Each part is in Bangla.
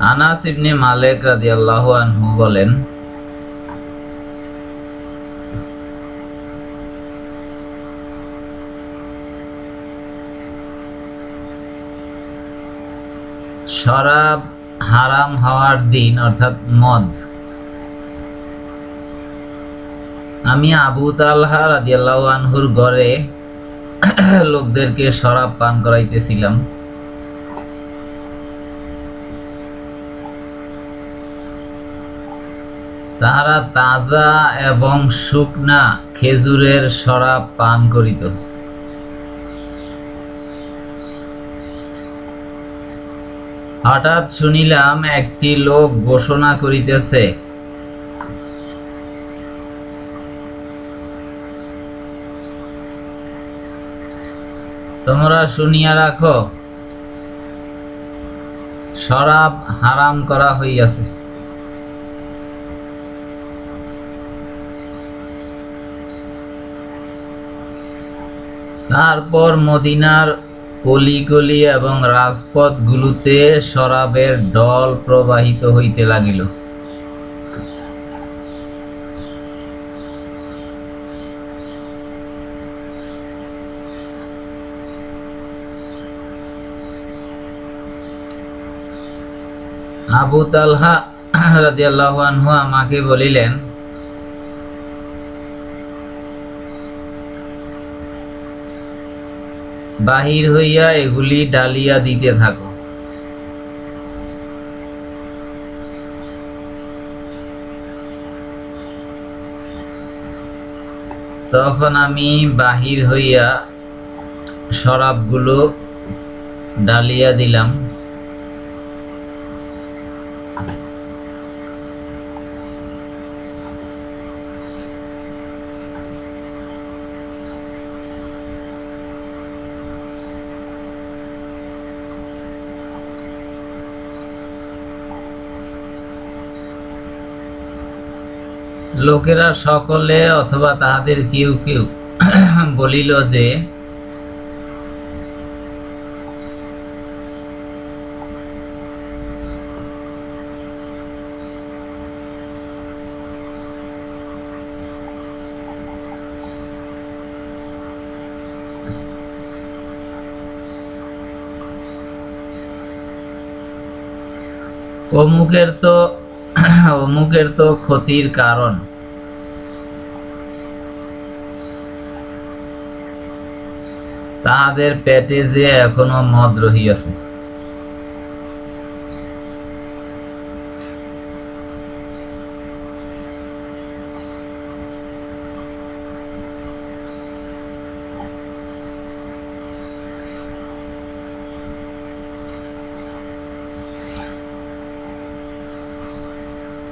আনাস ইবনে মালিক রাদিয়াল্লাহু আনহু বলেন, শরাব হারাম হওয়ার দিন অর্থাৎ মদ। আমি আবু তালহা রাদিয়াল্লাহু আনহুর ঘরে লোকদেরকে শরাব পান করাইতেছিলাম। তাহারা তাজা এবং শুকনা খেজুরের শরাব পান করিত। হঠাৎ শুনিলাম একটি লোক ঘোষণা করিতেছে, তোমরা শুনিয়া রাখো শরাব হারাম করা হইয়াছে। তারপর মদিনার অলিগলি এবং রাজপথগুলোতে শরাবের ডল প্রবাহিত হইতে লাগিল। আবু তালহা রাদিয়াল্লাহু আনহু আমাকে বলিলেন বাহির হইয়া এগুলি ডালিয়া দিতে থাকো। তখন আমি বাহির হইয়া শরাবগুলো ডালিয়া দিলাম। লোকেরা সকলে অথবা তাহাদের কেউ কেউ বলিল যে অমুকের তো অমুকের তো ক্ষতির কারণ। তাহাদের পেটে যে এখনও মদ রহিয়াছে।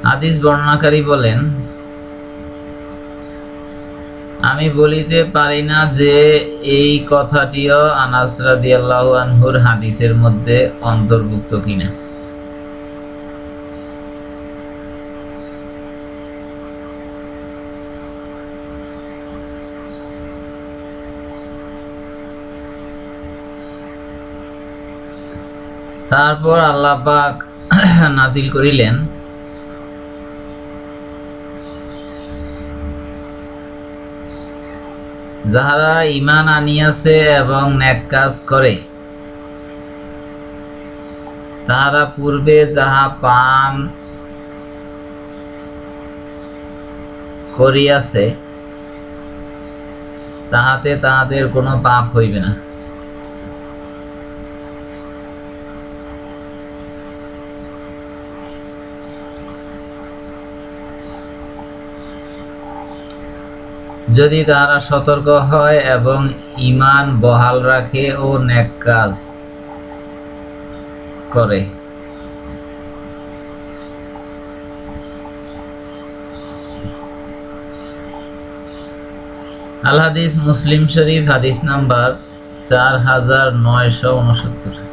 হাদিস বর্ণনাকারী বলেন, আমি বলিতে পারি না যে এই কথাটিও আনাস রাদিয়াল্লাহু আনহুর হাদিসের মধ্যে অন্তর্ভুক্ত কিনা। তারপর আল্লাহ পাক নাজিল করিলেন যাহারা ইমান আনিয়াছে এবং ন্যাক কাজ করে, তাহারা পূর্বে যাহা পান করিয়াছে, তাহাতে তাহাদের কোনো পাপ হইবে না। যদি তারা সতর্ক হয় এবং ইমান বহাল রাখে ও নেক কাজ করে। আল হাদিস মুসলিম শরীফ হাদিস নাম্বার চার হাজার নয়শো উনসত্তর।